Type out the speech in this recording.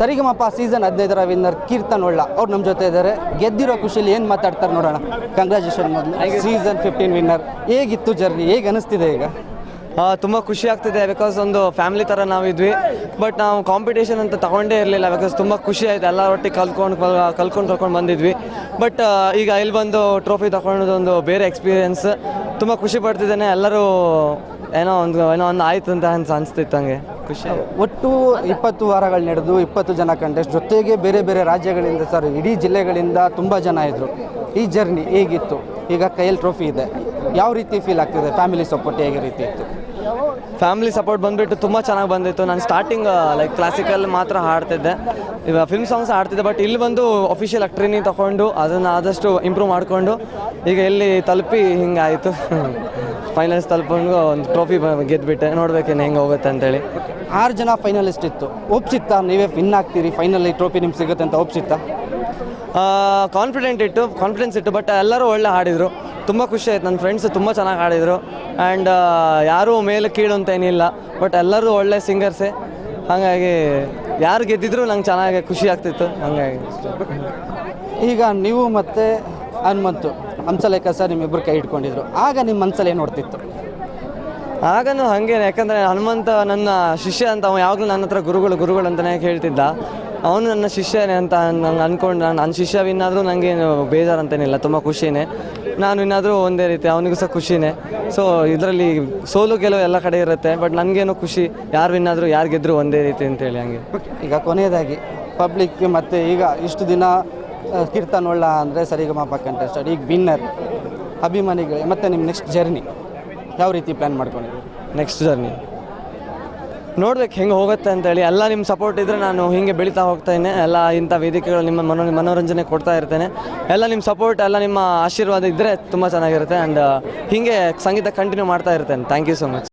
ಸರಿಗಮಪ season ಹದಿನೈದರ winner Keerthan ಒಳ್ಳ. ಅವ್ರು ನಮ್ಮ ಜೊತೆ ಇದ್ದಾರೆ ಗೆದ್ದಿರೋ ಖುಷಿಯಲ್ಲಿ ಏನು ಮಾತಾಡ್ತಾರೆ ನೋಡೋಣ. ಕಂಗ್ರ್ಯಾಚುಲೇಷನ್ ಮೊದಲು. ಸೀಸನ್ ಫಿಫ್ಟೀನ್ ವಿನ್ನರ್ ಹೇಗಿತ್ತು ಜರ್ನಿ ಹೇಗೆ ಅನಿಸ್ತಿದೆ ಈಗ? ತುಂಬ ಖುಷಿ ಆಗ್ತಿದೆ ಬಿಕಾಸ್ ಒಂದು ಫ್ಯಾಮಿಲಿ ಥರ ನಾವಿದ್ವಿ ಬಟ್ ನಾವು ಕಾಂಪಿಟೇಷನ್ ಅಂತ ತಗೊಂಡೇ ಇರಲಿಲ್ಲ ಬಿಕಾಸ್ ತುಂಬ ಖುಷಿ ಆಯ್ತು. ಎಲ್ಲ ಒಟ್ಟಿಗೆ ಕಲ್ತ್ಕೊಂಡು ಕಲ್ಕೊಂಡು ಕಲ್ಕೊಂಡು ಬಂದಿದ್ವಿ. ಬಟ್ ಈಗ ಇಲ್ಲಿ ಬಂದು ಟ್ರೋಫಿ ತಗೊಂಡದೊಂದು ಬೇರೆ ಎಕ್ಸ್ಪೀರಿಯೆನ್ಸ್ ತುಂಬ ಖುಷಿ ಪಡ್ತಿದ್ದೇನೆ. ಎಲ್ಲರೂ ಏನೋ ಒಂದು ಏನೋ ಒಂದು ಆಯ್ತು ಅಂತ ಅನ್ಸ್ ಅನಿಸ್ತಿತ್ತು ಹಂಗೆ. ಖುಷಿ. ಒಟ್ಟು ಇಪ್ಪತ್ತು ವಾರಗಳು ನಡೆದು ಇಪ್ಪತ್ತು ಜನ ಕಂಟೆಸ್ಟ್ ಜೊತೆಗೆ ಬೇರೆ ಬೇರೆ ರಾಜ್ಯಗಳಿಂದ ಸರ್ ಇಡೀ ಜಿಲ್ಲೆಗಳಿಂದ ತುಂಬ ಜನ ಇದ್ದರು ಈ ಜರ್ನಿ ಹೇಗಿತ್ತು? ಈಗ ಕೈಯಲ್ಲಿ ಟ್ರೋಫಿ ಇದೆ. ಯಾವ ರೀತಿ ಫೀಲ್ ಆಗ್ತಿದೆ? ಫ್ಯಾಮಿಲಿ ಸಪೋರ್ಟ್ ಹೇಗೆ ರೀತಿ ಇತ್ತು? ಫ್ಯಾಮಿಲಿ ಸಪೋರ್ಟ್ ಬಂದುಬಿಟ್ಟು ತುಂಬ ಚೆನ್ನಾಗಿ ಬಂದಿತ್ತು. ನಾನು ಸ್ಟಾರ್ಟಿಂಗ್ ಲೈಕ್ ಕ್ಲಾಸಿಕಲ್ ಮಾತ್ರ ಹಾಡ್ತಿದ್ದೆ. ಇವಾಗ ಫಿಲ್ಮ್ ಸಾಂಗ್ಸ್ ಹಾಡ್ತಿದ್ದೆ ಬಟ್ ಇಲ್ಲಿ ಬಂದು ಅಫಿಷಿಯಲ್ ಟ್ರೈನಿಂಗ್ ತೊಗೊಂಡು ಅದನ್ನು ಆದಷ್ಟು ಇಂಪ್ರೂವ್ ಮಾಡಿಕೊಂಡು ಈಗ ಎಲ್ಲಿ ತಲುಪಿ ಹಿಂಗೆ ಆಯಿತು ಫೈನಲ್ಸ್ ತಲುಪಂಗೂ ಒಂದು ಟ್ರೋಫಿ ಗೆದ್ದುಬಿಟ್ಟೆ ನೋಡ್ಬೇಕೇನು ಹೆಂಗೆ ಹೋಗುತ್ತೆ ಅಂತೇಳಿ. ಆರು ಜನ ಫೈನಲಿಸ್ಟ್ ಇತ್ತು. ಒಪ್ಸಿತ್ತಾ ನೀವೇ ವಿನ್ ಆಗ್ತೀರಿ. ಫೈನಲಿ ಟ್ರೋಫಿ ನಿಮ್ಗೆ ಸಿಗುತ್ತೆ ಅಂತ ಒಪ್ಸಿತ್ತಾ ಕಾನ್ಫಿಡೆಂಟ್ ಇಟ್ಟು ಕಾನ್ಫಿಡೆನ್ಸ್ ಇಟ್ಟು ಬಟ್ ಎಲ್ಲರೂ ಒಳ್ಳೆ ಹಾಡಿದರು. ತುಂಬ ಖುಷಿ ಆಯ್ತು. ನನ್ನ ಫ್ರೆಂಡ್ಸ್ ತುಂಬ ಚೆನ್ನಾಗಿ ಹಾಡಿದರು. ಆ್ಯಂಡ್ ಯಾರೂ ಮೇಲೆ ಕೀಳು ಅಂತ ಏನಿಲ್ಲ. ಬಟ್ ಎಲ್ಲರೂ ಒಳ್ಳೆ ಸಿಂಗರ್ಸೇ ಹಾಗಾಗಿ ಯಾರು ಗೆದ್ದಿದ್ರು ನಂಗೆ ಚೆನ್ನಾಗಿ ಖುಷಿ ಆಗ್ತಿತ್ತು. ಹಾಗಾಗಿ. ಈಗ ನೀವು ಮತ್ತು ಹನುಮಂತು. ಹಂಸಲೇಖ ಸರ್ ನಿಮ್ಮಿಬ್ಬರು ಕೈ ಇಟ್ಕೊಂಡಿದ್ರು ಆಗ ನಿಮ್ಮ ಮನಸ್ಸಲ್ಲಿ ಏನು ನೋಡ್ತಿತ್ತು ಆಗನೂ ಹಾಗೇನೆ ಯಾಕಂದರೆ ಹನುಮಂತ ನನ್ನ ಶಿಷ್ಯ ಅಂತ ಅವ ಯಾವಾಗಲೂ ನನ್ನ ಹತ್ರ ಗುರುಗಳು ಗುರುಗಳು ಅಂತಲೇ ಹೇಳ್ತಿದ್ದ. ಅವನು ನನ್ನ ಶಿಷ್ಯನೇ ಅಂತ ನಂಗೆ ಅಂದ್ಕೊಂಡು ನಾನು ನನ್ನ ಶಿಷ್ಯ ವಿನ್ನಾದರೂ ನನಗೇನು ಬೇಜಾರು ಅಂತೇನಿಲ್ಲ ತುಂಬ ಖುಷಿನೇ. ನಾನು ಇನ್ನಾದರೂ ಒಂದೇ ರೀತಿ ಅವನಿಗೂ ಸಹ ಖುಷಿನೇ. ಸೊ ಇದರಲ್ಲಿ ಸೋಲು ಗೆಲುವು ಎಲ್ಲ ಕಡೆ ಇರುತ್ತೆ ಬಟ್ ನನಗೇನು ಖುಷಿ ಯಾರು ವಿನ್ನಾದರೂ ಯಾರು ಗೆದ್ದರೂ ಒಂದೇ ರೀತಿ ಅಂತೇಳಿ ಹಂಗೆ. ಈಗ ಕೊನೆಯದಾಗಿ ಪಬ್ಲಿಕ್ ಮತ್ತು ಈಗ ಇಷ್ಟು ದಿನ ಕೀರ್ತನ್ ಒಳ್ಳ ಅಂದರೆ ಸರಿಗಮಪ ಕಂಟೆಸ್ಟೆಡ್ ಈಗ ವಿನ್ನರ್ ಅಭಿಮಾನಿಗಳು. ಮತ್ತು ನಿಮ್ಮ ನೆಕ್ಸ್ಟ್ ಜರ್ನಿ ಯಾವ ರೀತಿ ಪ್ಲ್ಯಾನ್ ಮಾಡ್ಕೊಂಡಿದ್ದೀರಿ? ನೆಕ್ಸ್ಟ್ ಜರ್ನಿ ನೋಡ್ಬೇಕು ಹೆಂಗೆ ಹೋಗುತ್ತೆ ಅಂತೇಳಿ. ಎಲ್ಲ ನಿಮ್ಮ ಸಪೋರ್ಟ್ ಇದ್ದರೆ ನಾನು ಹಿಂಗೆ ಬೆಳೀತಾ ಹೋಗ್ತಾಯಿದ್ದೆ ಎಲ್ಲ ಇಂಥ ವೇದಿಕೆಗಳು ನಿಮ್ಮ ಮನೋ, ಮನೋರಂಜನೆ ಕೊಡ್ತಾ ಇರ್ತೇನೆ. ಎಲ್ಲ ನಿಮ್ಮ ಸಪೋರ್ಟ್ ಎಲ್ಲ ನಿಮ್ಮ ಆಶೀರ್ವಾದ ಇದ್ದರೆ ತುಂಬ ಚೆನ್ನಾಗಿರುತ್ತೆ. ಆ್ಯಂಡ್ ಹೀಗೆ ಸಂಗೀತ ಕಂಟಿನ್ಯೂ ಮಾಡ್ತಾ ಇರ್ತೇನೆ. Thank you so much